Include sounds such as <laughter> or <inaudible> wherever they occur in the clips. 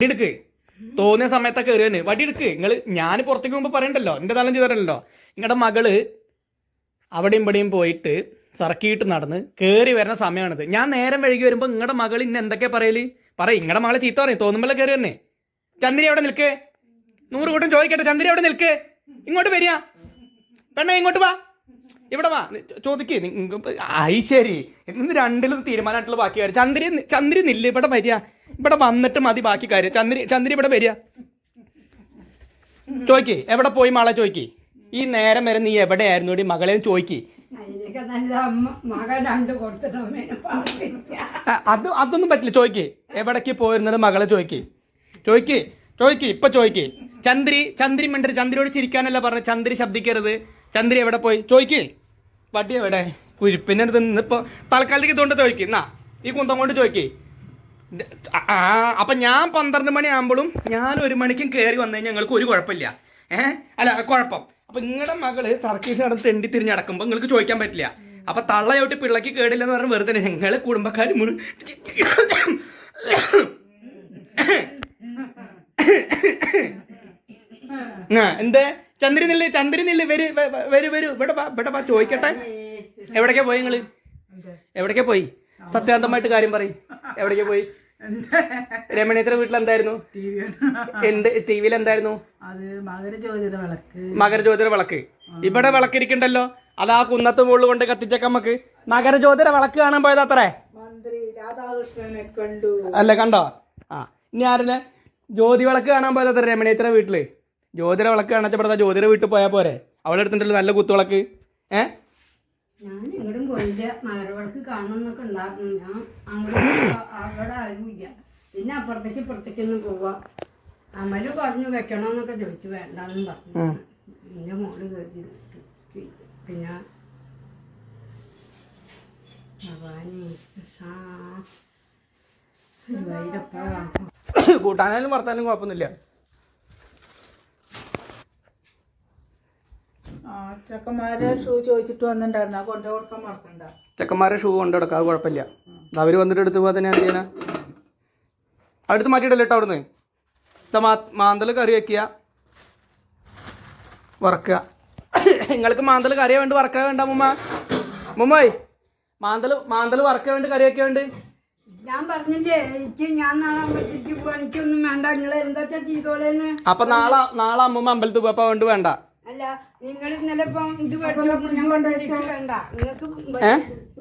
വടി എടുക്ക് തോന്നിയ സമയത്തൊക്കെ കയറി തന്നെ വടി എടുക്ക് നിങ്ങൾ ഞാൻ പുറത്തേക്ക് പോകുമ്പോൾ പറയണ്ടല്ലോ. എന്റെ തലം ചെയ്തല്ലോ നിങ്ങളുടെ മകൾ അവിടെയും ഇവിടെയും പോയിട്ട് സർക്കിയിട്ട് നടന്ന് കയറി വരുന്ന സമയമാണിത് ഞാൻ നേരം വഴുകി വരുമ്പോൾ നിങ്ങളുടെ മകൾ ഇന്ന് എന്തൊക്കെയാ പറയൽ? പറയും. നിങ്ങളുടെ മകളെ ചീത്ത പറയും. തോന്നുമ്പോൾ കയറി തന്നെ ചന്ദ്രി അവിടെ നിൽക്കേ? നൂറ് കൂട്ടം ചോദിക്കട്ടെ. ചന്ദ്രി അവിടെ നിൽക്കേ? ഇങ്ങോട്ട് വരിക. പെണ്ണ ഇങ്ങോട്ട് വാ. ഇവിടെ വാ. ചോദിക്ക്. ആയി ശരി. ഇന്ന് രണ്ടിലും തീരുമാനമായിട്ടുള്ള ബാക്കി കാര്യം ചന്ദ്രി ചന്ദ്രി നില്ല. ഇവിടെ വരിക. ഇവിടെ വന്നിട്ട് മതി ബാക്കി കാര്യം. ചന്ദ്രി ചന്ദ്രി ഇവിടെ വരിക. ചോയ്ക്ക് എവിടെ പോയി മാളെ ചോയ്ക്ക്? ഈ നേരം വരെ നീ എവിടെയായിരുന്നു ഈ മകളെ ചോയ്ക്ക്. അത് അതൊന്നും പറ്റില്ല. ചോയ്ക്ക് എവിടേക്ക് പോയിരുന്നത് മകളെ ചോയ്ക്ക്. ചോയ്ക്ക് ചോയ്ക്ക് ഇപ്പൊ ചോയ്ക്ക്. ചന്ദ്രി ചന്ദ്രി മിണ്ടര് ചന്ദ്രിയോട് ചിരിക്കാനല്ല പറഞ്ഞ ചന്ദ്രി ശബ്ദിക്കരുത്. ചന്ദ്രി എവിടെ പോയി? ചോയ്ക്ക്. വടി എവിടെ? കുരിപ്പിന്റെ നിന്ന് ഇപ്പൊ തൽക്കാലത്തേക്ക് ഇതുകൊണ്ട് ചോയ്ക്ക്. എന്നാ ഈ കുന്തം കൊണ്ട് ചോദിക്കേ ഇത് ആ അപ്പൊ ഞാൻ പന്ത്രണ്ട് മണിയാകുമ്പോഴും ഞാൻ ഒരു മണിക്കും കയറി വന്നു കഴിഞ്ഞാൽ ഞങ്ങൾക്ക് ഒരു കുഴപ്പമില്ല. ഏഹ് അല്ല കുഴപ്പം. അപ്പൊ നിങ്ങളുടെ മകൾ തർക്കീസ് നടന്ന് തെണ്ടി തിരിഞ്ഞ് നടക്കുമ്പോൾ നിങ്ങൾക്ക് ചോദിക്കാൻ പറ്റില്ല. അപ്പൊ തള്ളയോട്ട് പിള്ളക്ക് കേടില്ലെന്ന് പറഞ്ഞ് വെറുതെ ഞങ്ങൾ കുടുംബക്കാർ മുഴു ആ എന്തേ? ചന്ദ്രി ചന്ദ്രനില്ല ചന്ദ്രി നില്ല് വരൂ വരൂ വരൂ. ഇവിടെ വാ ഇവിടെ ചോദിക്കട്ടെ. എവിടേക്കാ പോയി നിങ്ങൾ? എവിടേക്കാ പോയി? സത്യാന്തമായിട്ട് കാര്യം പറയും. എവിടേക്കാ പോയി? രമണീത്ര വീട്ടിൽ എന്തായിരുന്നു എന്ത്? ടി വിയിൽ എന്തായിരുന്നു അത് മകരജ്യോതിയുടെ വിളക്ക്. മകരജ്യോതിര വിളക്ക്. ഇവിടെ വിളക്കിരിക്കണ്ടല്ലോ. അത് ആ കുന്നത്ത് മുകളിൽ കൊണ്ട് കത്തിച്ചേക്കാം നമുക്ക് മകരജ്യോതിര വിളക്ക് കാണാൻ പോയത് അത്രേ. മന്ത്രി രാധാകൃഷ്ണനെ കണ്ടു. അല്ല കണ്ടോ? ആ. ഇനി ആരല്ലേ? ജ്യോതി വിളക്ക് കാണാൻ പോയത് അത്ര രമണീത്ര വീട്ടിൽ. ജ്യോതിര വിളക്ക് കാണാച്ചപ്പെടുത്ത ജ്യോതിര വീട്ടിൽ പോയാൽ പോരെ. അവളെ എടുത്തിട്ടുണ്ടല്ലോ നല്ല കുത്തുവിളക്ക് ഏ? ഞാൻ ഇങ്ങോട്ടും പോയില്ല. മകരവിളക്ക് കാണണമെന്നൊക്കെ ഉണ്ടായിരുന്നു. ഞാൻ അങ്ങോട്ട് അവിടെ ആരുമില്ല. പിന്നെ അപ്പുറത്തേക്ക് ഇപ്പുറത്തേക്ക് ഒന്ന് പോവാ. അമൽ പറഞ്ഞു വെക്കണമെന്നൊക്കെ ചോദിച്ചു. വേണ്ടാന്ന് പറഞ്ഞു. എന്റെ മോൾ കയറി പിന്നെ <coughs> കൂട്ടാനായാലും വർത്താനും കുഴപ്പമൊന്നുമില്ല. ചെക്കന്മാരെ ഷൂ ചോദിച്ചിട്ട് വന്നിട്ടുണ്ടായിരുന്നു. കൊണ്ടു കൊടുക്കാൻ മറക്കണ്ട. ചെക്കന്മാരെ ഷൂ കൊണ്ട് കിടക്കാം. അത് കുഴപ്പമില്ല. അവർ വന്നിട്ട് എടുത്ത് പോകാൻ തന്നെ ചെയ്യണ അടുത്ത് മാറ്റിയിട്ടല്ലേ കേട്ടോ അവിടുന്ന്? ഇതാ മാ മാന്തൽ കറി വെക്കുക. വറക്കുക. നിങ്ങൾക്ക് മാന്തൽ കറിയ വേണ്ട വറക്കാൻ വേണ്ട മുമ്മ മുമ്മായി മാന്തൽ മാന്തൽ വറക്കാൻ വേണ്ടി കറി വെക്കാൻ വേണ്ടി. ഞാൻ പറഞ്ഞില്ലേ എനിക്ക് ഞാൻ നാളെ അമ്പലത്തിലേക്ക് പോവാ. എനിക്കൊന്നും വേണ്ട. നിങ്ങൾ എന്താ ചെയ്തോളേന്ന്? അപ്പൊ നാളെ നാളെ അമ്മൂമ്മ അമ്പലത്തിൽ പോയപ്പോ വേണ്ട.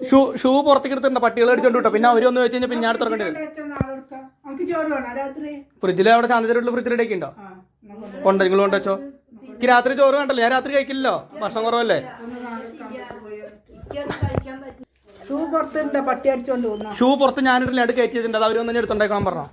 ഷൂ ഷൂ പുറത്തേക്ക് എടുത്തിട്ടുണ്ട് പട്ടികൾ അടിച്ചോണ്ട് വിട്ടോ. പിന്നെ അവർ വന്ന് വെച്ച് കഴിഞ്ഞാൽ പിന്നെ ഞാൻ തുറക്കേണ്ടി വരും. വെച്ചാ ഫ്രിഡ്ജിൽ അവിടെ ചാന്തത്തിലുള്ള ഫ്രിഡ്ജിലേക്ക് ഉണ്ടോ കൊണ്ട് കൊണ്ട് നിങ്ങൾ കൊണ്ടുവച്ചോ? എനിക്ക് രാത്രി ചോറ് വേണ്ടല്ലോ. ഞാൻ രാത്രി കഴിക്കില്ലല്ലോ. ഭക്ഷണം കുറവല്ലേ? ഷൂ പുറത്ത് ഞാനിട്ടില്ല അടുത്ത് കയറ്റി വെച്ചിട്ടുണ്ട് അത് അവർ വന്ന് എടുത്തോണ്ടേക്കണം പറഞ്ഞോ?